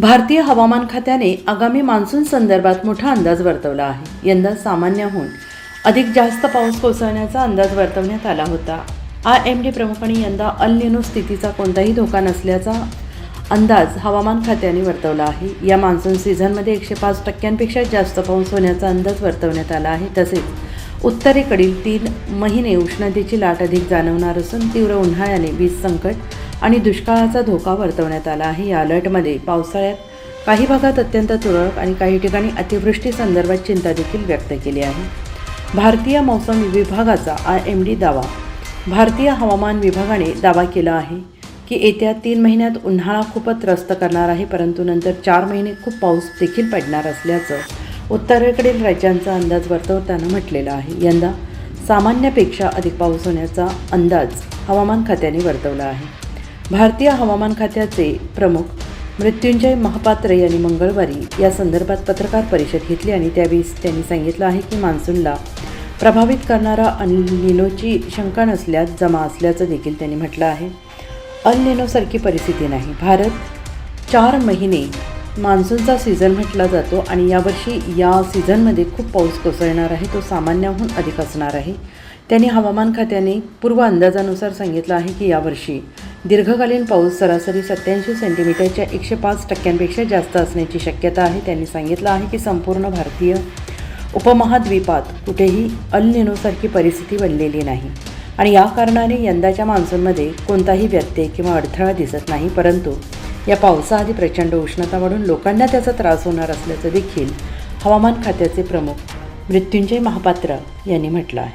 भारतीय हवामान खात्याने आगामी मान्सून संदर्भात मोठा अंदाज वर्तवला आहे. यंदा सामान्यहून अधिक जास्त पाऊस कोसळण्याचा अंदाज वर्तवण्यात आला होता. आय एम डी प्रमुखांनी यंदा अल स्थितीचा कोणताही धोका नसल्याचा अंदाज हवामान खात्याने वर्तवला आहे. या मान्सून सीझनमध्ये एकशे पाच टक्क्यांपेक्षा जास्त पाऊस होण्याचा अंदाज वर्तवण्यात आला आहे. तसेच उत्तरेकडील तीन महिने उष्णतेची लाट अधिक जाणवणार असून तीव्र उन्हाळ्याने वीज संकट आणि दुष्काळाचा धोका वर्तवण्यात आला आहे. या अलर्टमध्ये पावसाळ्यात काही भागात अत्यंत तुरळक आणि काही ठिकाणी अतिवृष्टी संदर्भात चिंता देखील व्यक्त केली आहे. भारतीय मौसम विभागाचा आय एम डी दावा भारतीय हवामान विभागाने दावा केला आहे की येत्या तीन महिन्यात उन्हाळा खूपच त्रस्त करणार आहे परंतु नंतर चार महिने खूप पाऊस देखील पडणार असल्याचं उत्तरेकडील राज्यांचा अंदाज वर्तवताना म्हटलेला आहे. यंदा सामान्यापेक्षा अधिक पाऊस होण्याचा अंदाज हवामान खात्याने वर्तवला आहे. भारतीय हवामान खात्याचे प्रमुख मृत्युंजय महापात्र यांनी मंगळवारी या संदर्भात पत्रकार परिषद घेतली आणि त्यावेळी त्यांनी सांगितलं आहे की मान्सूनला प्रभावित करणारा अल निनोची शंका नसल्यास जमा असल्याचं देखील त्यांनी म्हटलं आहे. अल निनोसारखी परिस्थिती नाही. भारत चार महिने मान्सूनचा सीझन म्हटला जातो आणि यावर्षी या सीझनमध्ये खूप पाऊस कोसळणार आहे तो सामान्याहून अधिक असणार आहे. त्यांनी हवामान खात्याने पूर्व अंदाजानुसार सांगितलं आहे की यावर्षी दीर्घकालीन पाऊस सरासरी सत्याऐंशी सेंटीमीटरच्या एकशे पाच टक्क्यांपेक्षा जास्त असण्याची शक्यता आहे. त्यांनी सांगितलं आहे की संपूर्ण भारतीय उपमहाद्वीपात कुठेही अल्निनोसारखी परिस्थिती बनलेली नाही आणि या कारणाने यंदाच्या मान्सूनमध्ये कोणताही व्यत्यय किंवा अडथळा दिसत नाही. परंतु या पावसाआधी प्रचंड उष्णता वाढून लोकांना त्याचा त्रास होणार असल्याचं देखील हवामान खात्याचे प्रमुख मृत्युंजय महापात्र यांनी म्हटलं आहे.